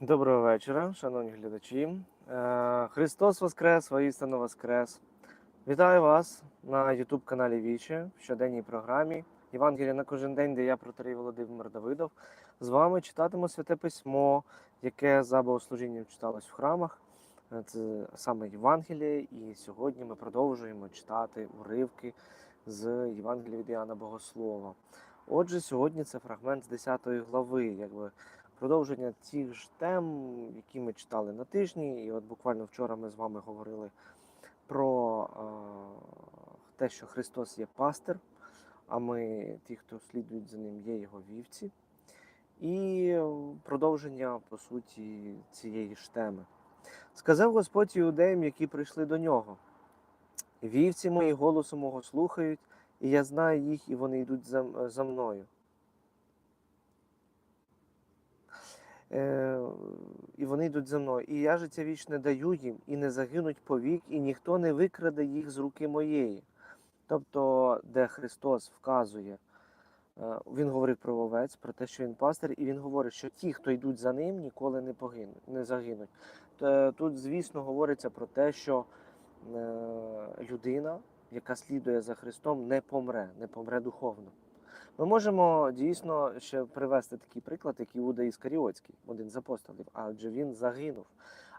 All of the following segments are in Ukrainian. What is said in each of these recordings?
Доброго вечора, шановні глядачі. Е, Христос Воскрес, воістину Воскрес. Вітаю вас на YouTube каналі Віче в щоденній програмі Євангелія на кожен день, де я протерей Володимир Давидов. З вами читатиму святе письмо, яке за богослужінням читалось в храмах. Е, Це саме Євангеліє, і сьогодні ми продовжуємо читати уривки з Євангелія від Іоанна Богослова. Отже, сьогодні це фрагмент з 10 глави, якби продовження тих ж тем, які ми читали на тижні. І от буквально вчора ми з вами говорили про е, те, що Христос є пастир, а ми, ті, хто слідують за ним, є його вівці. І продовження, по суті, цієї ж теми. Сказав Господь іудеям, які прийшли до нього. Вівці мої голосу мого слухають, і я знаю їх, і вони йдуть за, за мною. І вони йдуть за мною. І я життя вічне даю їм, і не загинуть повік, і ніхто не викраде їх з руки моєї. Тобто, де Христос вказує, е, Він говорить про овець, про те, що він пастир, і він говорить, що ті, хто йдуть за ним, ніколи не погинуть, не загинуть. Тут, звісно, говориться про те, що е, людина, яка слідує за Христом, не помре, не помре духовно. Ми можемо дійсно ще привести такий приклад, як Іуда Іскаріотський, один з апостолів, адже він загинув.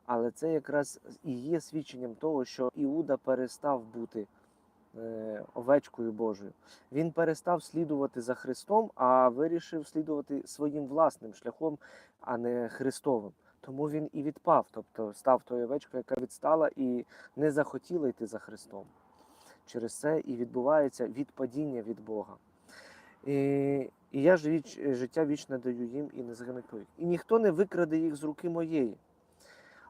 Але це якраз і є свідченням того, що Іуда перестав бути е, овечкою Божою. Він перестав слідувати за Христом, а вирішив слідувати своїм власним шляхом, а не Христовим. Тому він і відпав, тобто став тою овечкою, яка відстала і не захотіла йти за Христом. Через це і відбувається відпадіння від Бога. І, і я ж віч, життя вічне даю їм і не загинуть повік. І ніхто не викраде їх з руки моєї.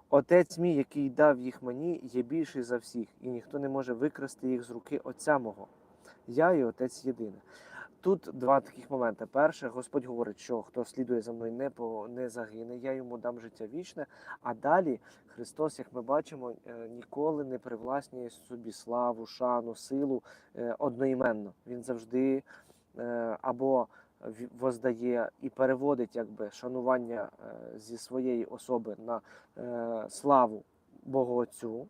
Отець мій, який дав їх мені, є більший за всіх, і ніхто не може викрасти їх з руки Отця мого. Я і Отець єдиний. Тут два таких моменти. Перше, Господь говорить, що хто слідує за мною, не по не загине, я йому дам життя вічне. А далі Христос, як ми бачимо, е, ніколи не привласнює собі славу, шану, силу е, одноіменно. Він завжди е, або воздає і переводить якби шанування е, зі своєї особи на е, славу Богу Отцю.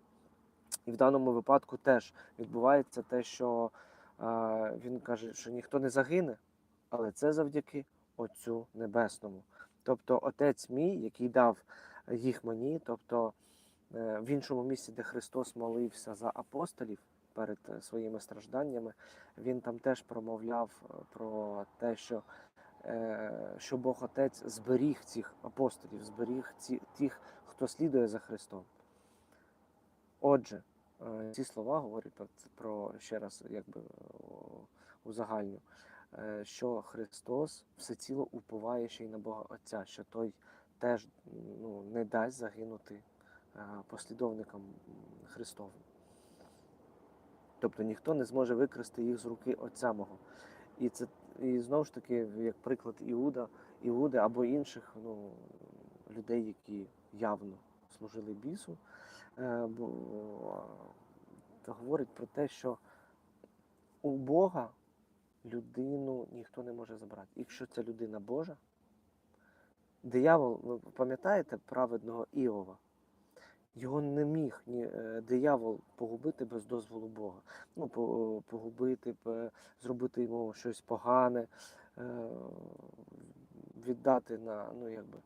І в даному випадку теж відбувається те, що е, він каже, що ніхто не загине, але це завдяки Отцю Небесному. Тобто Отець мій, який дав їх мені, тобто е, в іншому місці, де Христос молився за апостолів перед е, своїми стражданнями, він там теж промовляв е, про те, що, е, що Бог Отець зберіг цих апостолів, зберіг ці, тих, хто слідує за Христом. Отже, ці слова говорять про, про ще раз, якби узагальню, що Христос всеціло уповає ще й на Бога Отця, що той теж ну, не дасть загинути послідовникам Христовим. Тобто ніхто не зможе викрасти їх з руки Отця мого. І це і знову ж таки, як приклад Іуда, Іуди або інших ну, людей, які явно служили бісу, е, бо, то говорить про те, що у Бога людину ніхто не може забрати. Якщо ця людина Божа, диявол, ви пам'ятаєте праведного Іова? Його не міг ні е, диявол погубити без дозволу Бога. Ну, погубити, зробити йому щось погане, е, віддати на, ну якби,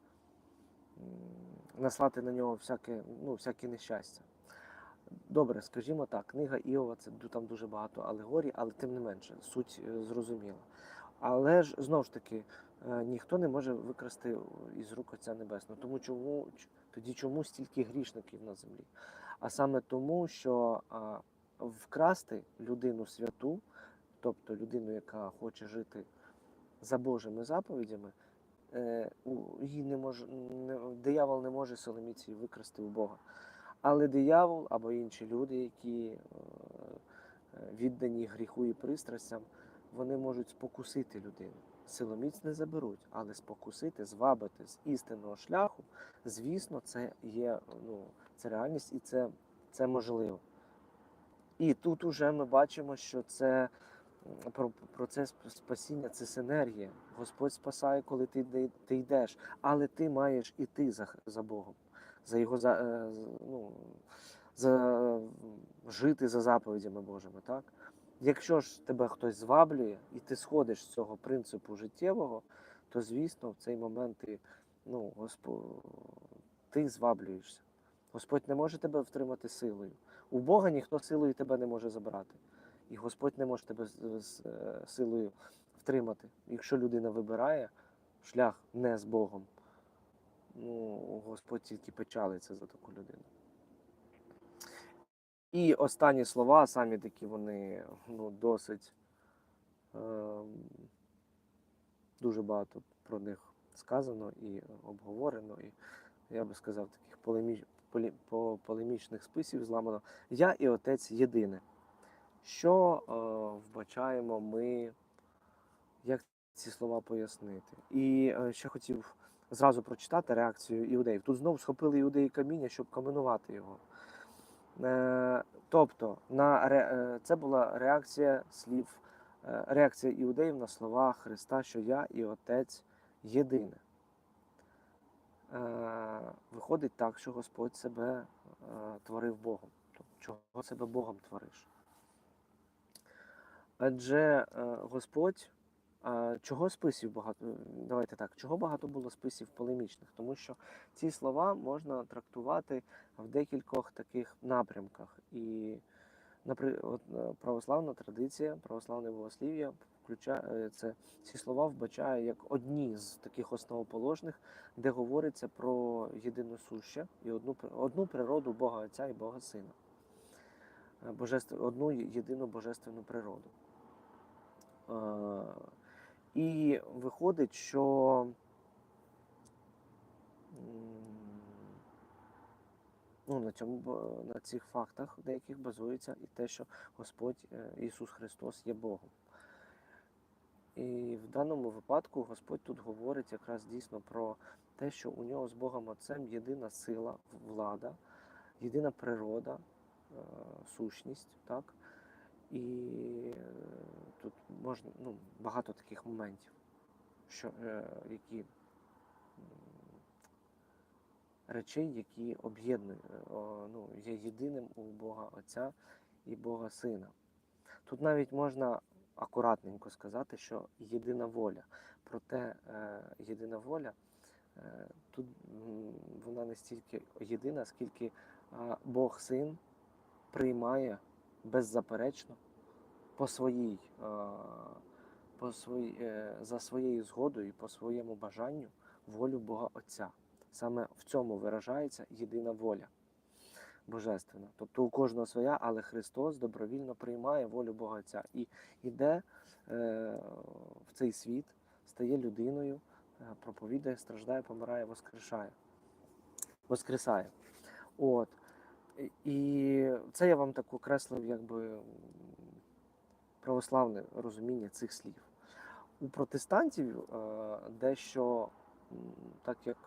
наслати на нього всяке, ну, всяке нещастя. Добре, скажімо так, книга Іова це там дуже багато алегорій, але тим не менше, суть е, зрозуміла. Але ж знову ж таки, ніхто не може викрасти із рук Отця Небесного. Тому чому тоді чому стільки грішників на землі? А саме тому, що вкрасти людину святу, тобто людину, яка хоче жити за Божими заповідями, е, її не може, диявол не може силоміці викрасти у Бога. Але диявол або інші люди, які е, віддані гріху і пристрастям, вони можуть спокусити людину. Силоміць не заберуть, але спокусити, звабити з істинного шляху, звісно, це є ну, це реальність і це, це можливо. І тут уже ми бачимо, що це процес спасіння це синергія. Господь спасає, коли ти, ти йдеш, але ти маєш іти за, за Богом, за його за, е, ну, за, жити за заповідями Божими. Так? Якщо ж тебе хтось зваблює і ти сходиш з цього принципу життєвого, то звісно в цей момент ти, ну, Господь, ти зваблюєшся. Господь не може тебе втримати силою. У Бога ніхто силою тебе не може забрати. І Господь не може тебе з, з е, силою втримати. Якщо людина вибирає шлях не з Богом, ну, Господь тільки печалиться за таку людину. І останні слова, самі такі вони ну, досить ем, дуже багато про них сказано і обговорено, і я би сказав, таких полемі... полі... по- полемічних списів зламано. Я і отець єдине. Що е, вбачаємо ми, як ці слова пояснити? І е, ще хотів зразу прочитати реакцію іудеїв. Тут знов схопили іудеї каміння, щоб каменувати його. Е, тобто, на е, це була реакція слів, е, реакція іудеїв на слова Христа, що я і Отець єдине. Виходить так, що Господь себе творив Богом. Тобто, чого себе Богом твориш? Адже Господь, чого списів багато, давайте так, чого багато було списів полемічних? Тому що ці слова можна трактувати в декількох таких напрямках. І напри- от, е, православна традиція, православне богослів'я включає це ці слова вбачає як одні з таких основоположних, де говориться про єдину суще і одну, одну природу Бога Отця і Бога Сина. Е, Божеств... Одну єдину божественну природу. І виходить, що ну, на, цьому, на цих фактах деяких базується і те, що Господь е, Ісус Христос є Богом. І в даному випадку Господь тут говорить якраз дійсно про те, що у нього з Богом Отцем єдина сила, влада, єдина природа, е, сущність, так? І е, тут можна ну, багато таких моментів, що, е, які речей, які об'єднують, е, ну, є єдиним у Бога Отця і Бога Сина. Тут навіть можна акуратненько сказати, що єдина воля. Проте єдина воля тут вона не стільки єдина, скільки Бог Син приймає беззаперечно по своїй, е, по своїй, е, за своєю згодою по своєму бажанню волю Бога Отця. Саме в цьому виражається єдина воля божественна. Тобто у кожного своя, але Христос добровільно приймає волю Бога Отця і йде е, в цей світ, стає людиною, проповідає, страждає, помирає, воскрешає. Воскресає. От. І- І це я вам так окреслив, якби православне розуміння цих слів. У протестантів е, дещо так як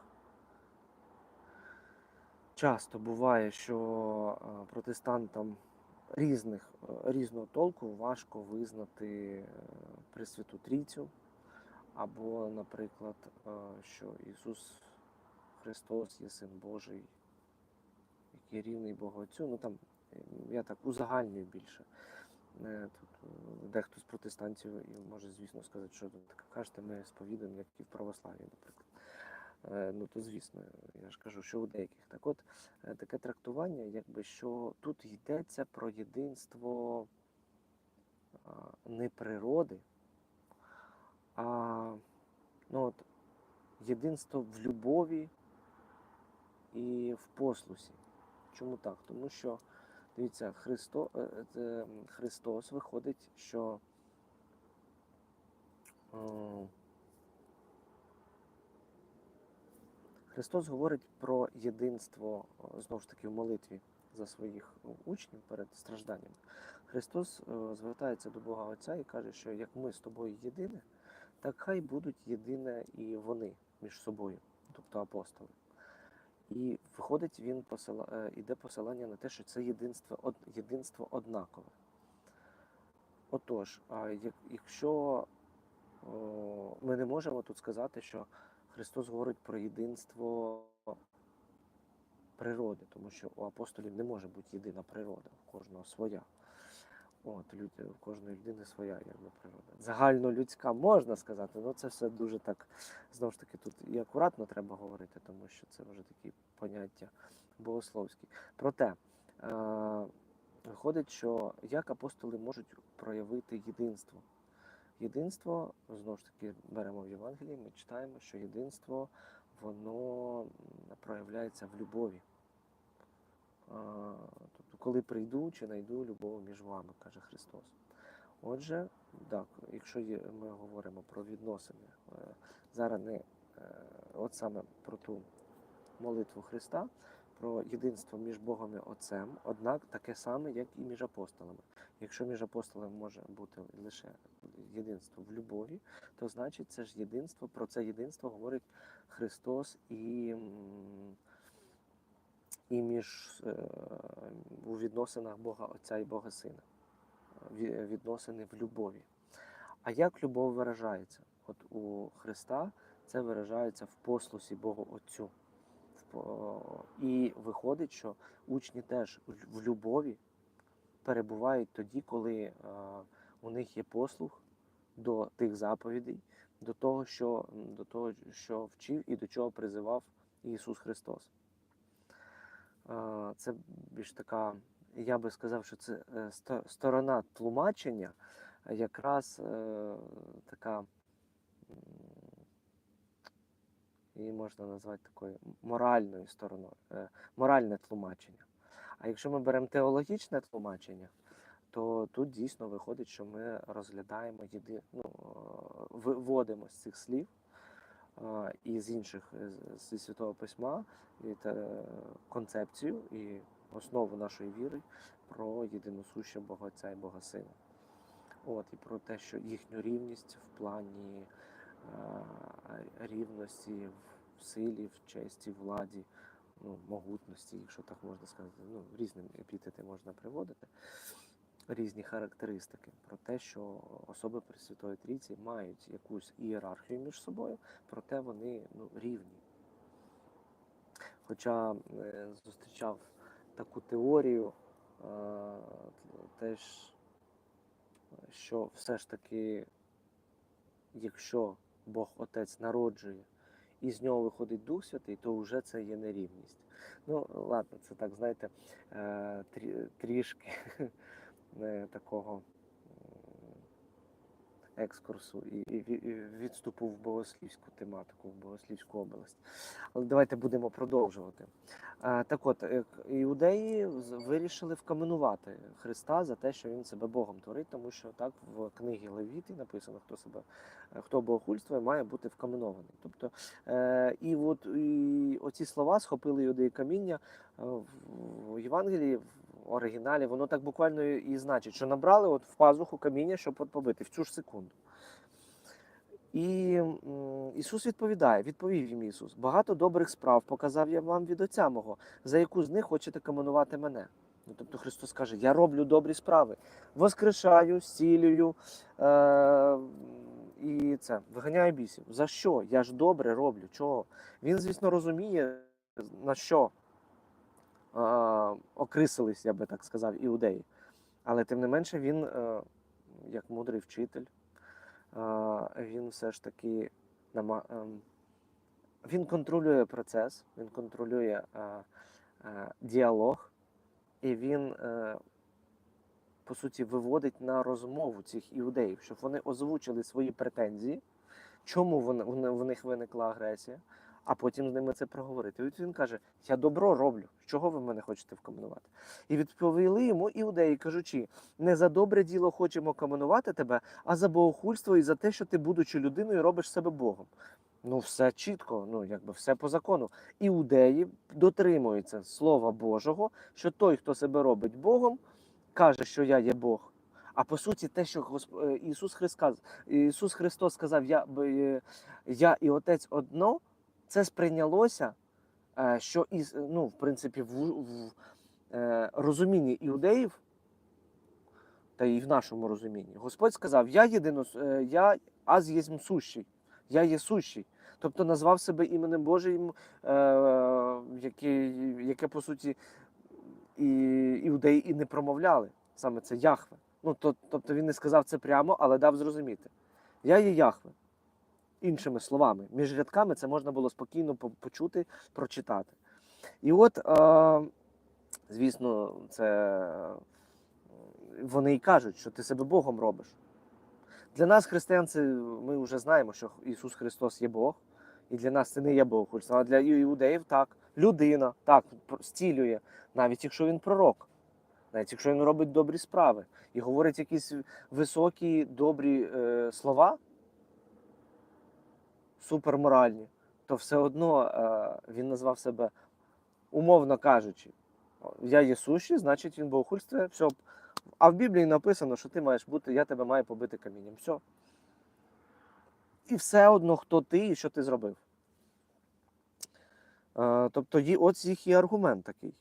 часто буває, що е, протестантам різних, е, різного толку важко визнати Пресвяту Трійцю, або, наприклад, що Ісус Христос є Син Божий, який рівний Богу Отцю. Ну там е, я так узагальнюю більше. Е, Тут е, дехто з протестантів може, звісно, сказати, що тут кажете, ми сповідуємо, як і в православі, наприклад. Ну то звісно, я ж кажу, що у деяких. Так от таке трактування, якби що тут йдеться про єдинство не природи, а ну, от, єдинство в любові і в послусі. Чому так? Тому що, дивіться, Христо, е, е, Христос виходить, що е, Христос говорить про єдинство знову ж таки в молитві за своїх учнів перед стражданнями. Христос звертається до Бога Отця і каже, що як ми з тобою єдине, так хай будуть єдине і вони між собою, тобто апостоли. І виходить, він посила, е, іде посилання на те, що це єдинство, од, єдинство однакове. Отож, а як- якщо о, ми не можемо тут сказати, що Христос говорить про єдинство природи, тому що у апостолів не може бути єдина природа, у кожного своя. От, люд, у кожної людини своя якби, природа. Загальнолюдська можна сказати, але це все дуже так, знову ж таки, тут і акуратно треба говорити, тому що це вже такі поняття богословські. Проте, е, виходить, що як апостоли можуть проявити єдинство? Єдинство, знову ж таки, беремо в Євангелії, ми читаємо, що єдинство воно проявляється в любові. Коли прийду чи знайду любов між вами, каже Христос. Отже, так, якщо ми говоримо про відносини, е, зараз не е, от саме про ту молитву Христа, про єдинство між Богом і Отцем, однак таке саме, як і між апостолами. Якщо між апостолами може бути лише єдинство в любові, то значить це ж єдинство, про це єдинство говорить Христос і, і між е, у відносинах Бога Отця і Бога Сина. Відносини в любові. А як любов виражається? От у Христа це виражається в послусі Богу Отцю. І виходить, що учні теж в любові перебувають тоді, коли е, у них є послух до тих заповідей, до того, що, до того, що вчив і до чого призивав Ісус Христос. Це більш така, я би сказав, що це е, сто- сторона тлумачення, якраз е, така, її можна назвати такою моральною стороною, е, моральне тлумачення. А якщо ми беремо теологічне тлумачення, то тут дійсно виходить, що ми розглядаємо єди... ну, виводимо з цих слів і з інших е, зі святого письма і те, концепцію і основу нашої віри про єдиносуще Бога Отця і Бога Сина. От, і про те, що їхню рівність в плані е, рівності в силі, в честі, владі, ну, могутності, якщо так можна сказати, ну, різні епітети можна приводити, різні характеристики про те, що особи Пресвятої Трійці мають якусь ієрархію між собою, проте вони ну, рівні. Хоча е, зустрічав таку теорію, е, теж, що все ж таки, якщо Бог Отець народжує і з нього виходить Дух Святий, то вже це є нерівність. Ну, ладно, це так, знаєте, е, трішки такого екскурсу і, і ві- і відступу в богослівську тематику, в богослівську область. Але давайте будемо продовжувати. Е, Так от, е, іудеї вирішили вкаменувати Христа за те, що він себе Богом творить, тому що так в книгі Левіти написано, хто себе, е, хто богохульствує, має бути вкаменований. Тобто, е, і от і оці слова схопили іудеї каміння е, в Євангелії, оригіналі, воно так буквально і значить, що набрали от в пазуху каміння, щоб от побити в цю ж секунду. І Ісус відповідає, відповів їм Ісус: багато добрих справ показав я вам від Отця мого, за яку з них хочете каменувати мене. Ну, тобто Христос каже: Я роблю добрі справи, воскрешаю, зцілюю е- і це виганяю бісів. За що? Я ж добре роблю. Чого? Він, звісно, розуміє, на що окрисились, я би так сказав, іудеї. Але тим не менше, він, е- як мудрий вчитель, він все ж таки він контролює процес, він контролює діалог, і він, е, по суті, виводить на розмову цих іудеїв, щоб вони озвучили свої претензії, чому в них виникла агресія, а потім з ними це проговорити. І от він каже: Я добро роблю. Чого ви мене хочете вкаменувати? І відповіли йому іудеї, кажучи: не за добре діло хочемо каменувати тебе, а за богохульство і за те, що ти, будучи людиною, робиш себе Богом. Ну, все чітко, ну якби все по закону. Іудеї дотримуються Слова Божого, що той, хто себе робить Богом, каже, що я є Бог. А по суті, те, що Госп... е, Ісус, Христос, Ісус Христос сказав, я, е, я і Отець одно, це сприйнялося, е, що із, ну, в принципі, в, в е, розумінні іудеїв та і в нашому розумінні. Господь сказав: Я єдино, е, я аз єсмь сущий, я є сущий. Тобто назвав себе іменем Божим, е, яке, яке по суті і іудеї і не промовляли. Саме це Яхве. Ну, то, тобто він не сказав це прямо, але дав зрозуміти. Я є Яхве. Іншими словами, між рядками це можна було спокійно почути, прочитати. І от, е, звісно, це вони і кажуть, що ти себе Богом робиш. Для нас, християн, це ми вже знаємо, що Ісус Христос є Бог, і для нас це не є Бог. А для іудеїв так. Людина так зцілює, навіть якщо він пророк, навіть якщо він робить добрі справи і говорить якісь високі, добрі е, слова, суперморальні, то все одно е, він назвав себе, умовно кажучи, я є сущий, значить він богохульствує, все. А в Біблії написано, що ти маєш бути, я тебе маю побити камінням. Все. І все одно, хто ти і що ти зробив. Е, тобто, є, от їх і аргумент такий.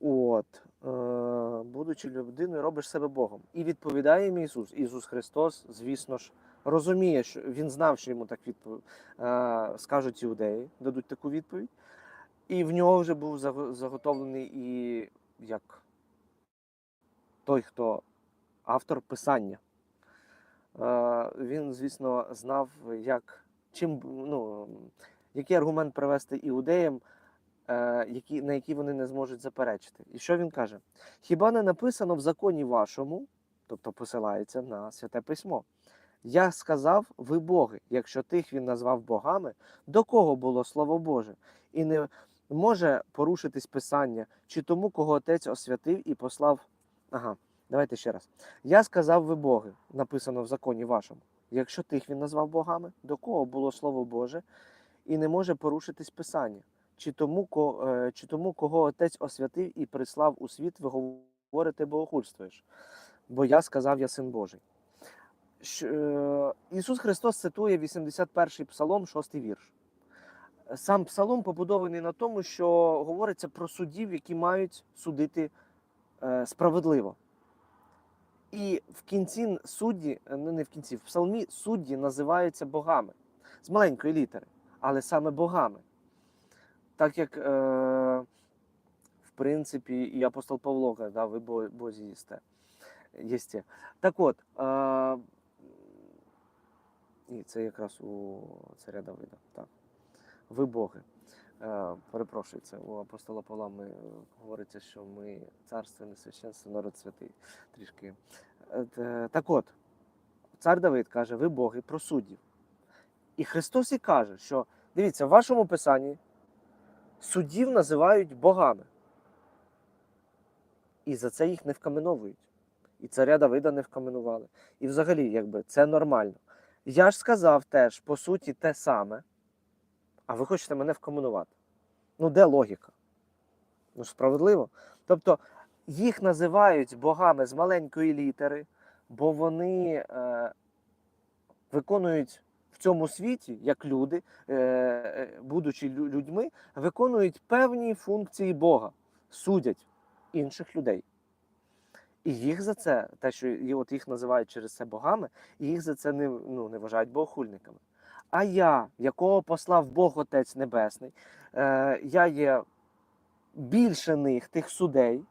От, е, будучи людиною, робиш себе Богом. І відповідає їм Ісус. Ісус Христос, звісно ж, розуміє, що Він знав, що йому так відпов... е, скажуть іудеї, дадуть таку відповідь. І в нього вже був заготовлений і як той, хто автор писання. Е, Він, звісно, знав, як, чим, ну, який аргумент привести іудеям, е, які, на які вони не зможуть заперечити. І що він каже? Хіба не написано в законі вашому, тобто посилається на святе письмо? Я сказав, ви боги, якщо тих він назвав богами, до кого було слово Боже? І не може порушитись писання, чи тому, кого отець освятив і послав. Ага, давайте ще раз. Я сказав, ви боги, написано в законі вашому. Якщо тих він назвав богами, до кого було слово Боже, і не може порушитись писання, чи тому, ко, е, чи тому кого отець освятив і прислав у світ, ви говорите, богохульствуєш. Бо я сказав, я син Божий. Е, Ісус Христос цитує 81-й псалом, 6 вірш. Сам псалом побудований на тому, що говориться про суддів, які мають судити е, справедливо. І в кінці судді, е, ну не в кінці, в псалмі судді називаються богами з маленької літери, але саме богами. Так як, в принципі, і апостол Павло каже, ви бозі їсте. єсте. Так от, ні, це якраз у царя Давида. Так. Ви боги. Е, перепрошую, це у апостола Павла ми, е, говориться, що ми царство не священство, народ святий. Трішки. Е, так от, цар Давид каже, ви боги про суддів. І Христос і каже, що дивіться, в вашому писанні суддів називають богами. І за це їх не вкаменовують. І царя Давида не вкаменували. І взагалі, якби це нормально. Я ж сказав теж, по суті, те саме, а ви хочете мене вкаменувати. Ну, де логіка? Ну, справедливо. Тобто їх називають богами з маленької літери, бо вони е, виконують в цьому світі, як люди, е, е, будучи людьми, виконують певні функції Бога, судять інших людей. І їх за це, те, що і от їх називають через це богами, і їх за це не, ну, не вважають богохульниками. А я, якого послав Бог Отець Небесний, е, я є більше них, тих судей,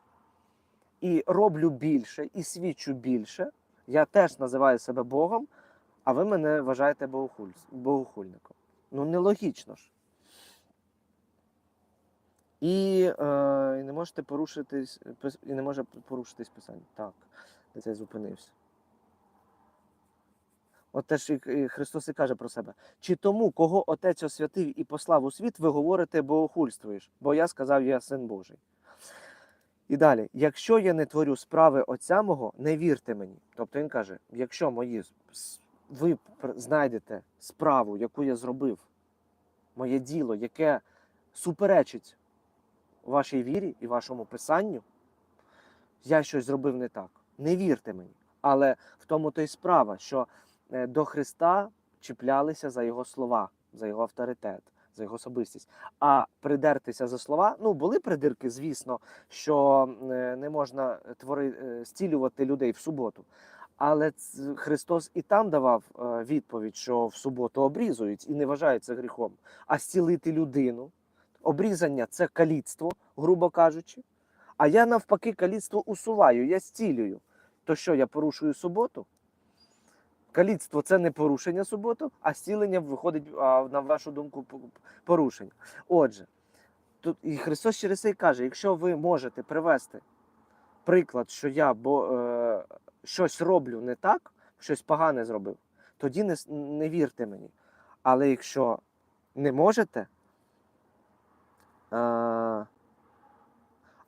і роблю більше, і свідчу більше. Я теж називаю себе Богом, а ви мене вважаєте богохуль... богохульником. Ну, нелогічно ж. І, е, і не можете порушитись, і не може порушитись писання. Так, це зупинився. От теж і Христос і каже про себе: чи тому, кого Отець освятив і послав у світ, ви говорите богохульствуєш, бо я сказав, я син Божий. І далі, якщо я не творю справи Отця мого, не вірте мені. Тобто він каже: якщо мої ви знайдете справу, яку я зробив, моє діло, яке суперечить вашій вірі і вашому писанню, я щось зробив не так. Не вірте мені. Але в тому то й справа, що е, до Христа чіплялися за його слова, за його авторитет, за його особистість. А придертися за слова, ну були придирки, звісно, що е, не можна твори, е, стілювати людей в суботу. Але Христос і там давав е, відповідь, що в суботу обрізують і не вважається гріхом. А зцілити людину, обрізання це каліцтво, грубо кажучи. А я навпаки каліцтво усуваю, я зцілюю. То що, я порушую суботу? Каліцтво це не порушення суботу, а зцілення виходить, на вашу думку, порушення. Отже, тут і Христос через це каже: якщо ви можете привести приклад, що я бо, е, щось роблю не так, щось погане зробив, тоді не, не вірте мені. Але якщо не можете,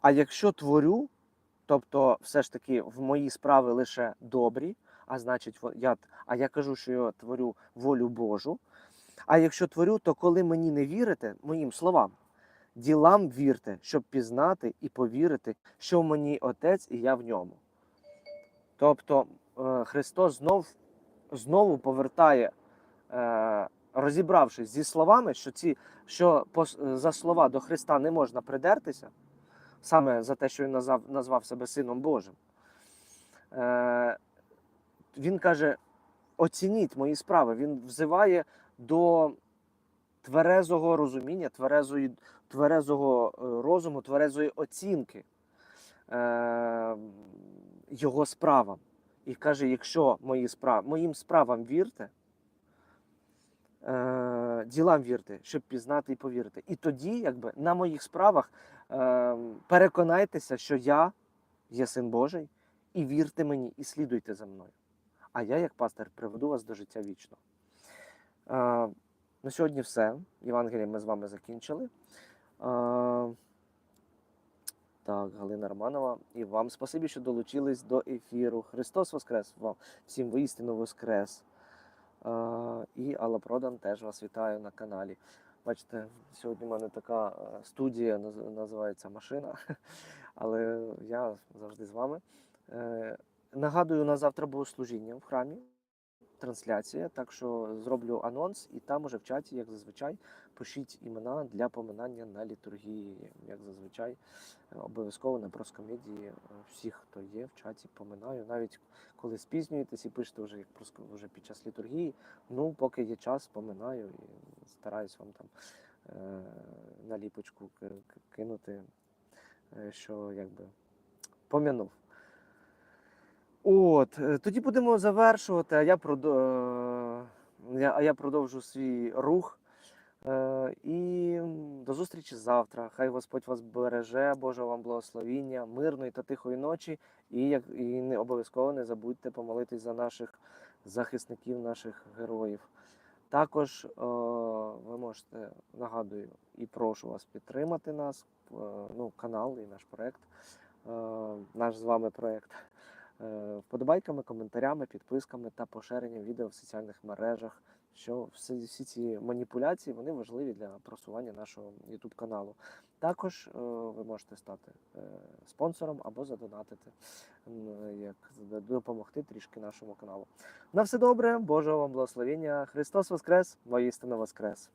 а якщо творю, тобто все ж таки в мої справи лише добрі, а значить, я, а я кажу, що я творю волю Божу. А якщо творю, то коли мені не вірите, моїм словам, ділам вірте, щоб пізнати і повірити, що в мені Отець і я в ньому. Тобто е, Христос знов, знову повертає, е, розібравшись зі словами, що, ці, що за слова до Христа не можна придертися, саме за те, що він назвав, назвав себе Сином Божим. Е, він каже: оцініть мої справи. Він взиває до тверезого розуміння, тверезої, тверезого е, розуму, тверезої оцінки е, його справам. І каже: якщо мої справ, моїм справам вірте, е, ділам вірте, щоб пізнати і повірити. І тоді, якби на моїх справах е, переконайтеся, що я є син Божий, і вірте мені, і слідуйте за мною. А я, як пастир, приведу вас до життя вічного. Е, на сьогодні все. Євангеліє ми з вами закінчили. Так, Галина Романова. І вам спасибі, що долучились до ефіру. Христос Воскрес! Вам всім воістину Воскрес. І Алла Продан теж вас вітаю на каналі. Бачите, сьогодні в мене така е, студія наз- називається Машина, але я завжди з вами. Е, Нагадую, на завтра богослужіння в храмі, трансляція, так що зроблю анонс, і там уже в чаті, як зазвичай, пишіть імена для поминання на літургії, як зазвичай. Обов'язково на проскомедії е, всіх, хто є в чаті, поминаю. Навіть коли спізнюєтесь і пишете вже як проско- вже під час літургії, ну поки є час, поминаю і стараюсь вам там е, наліпочку ки- ки- кинути, е, що якби пом'янув. От, е, тоді будемо завершувати, а я, продо... е, я, я продовжу свій рух. Е, І до зустрічі завтра. Хай Господь вас береже, Боже вам благословіння, мирної та тихої ночі. І, як, і не обов'язково не забудьте помолитись за наших захисників, наших героїв. Також е, ви можете, нагадую, і прошу вас підтримати нас, е, ну, канал і наш проект, е, наш з вами проект. Е, Вподобайками, коментарями, підписками та поширенням відео в соціальних мережах. Що всі, всі ці маніпуляції вони важливі для просування нашого YouTube каналу. Також е, ви можете стати е, спонсором або задонатити, як допомогти трішки нашому каналу. На все добре, Божого вам благословення. Христос Воскрес, воістину Воскрес.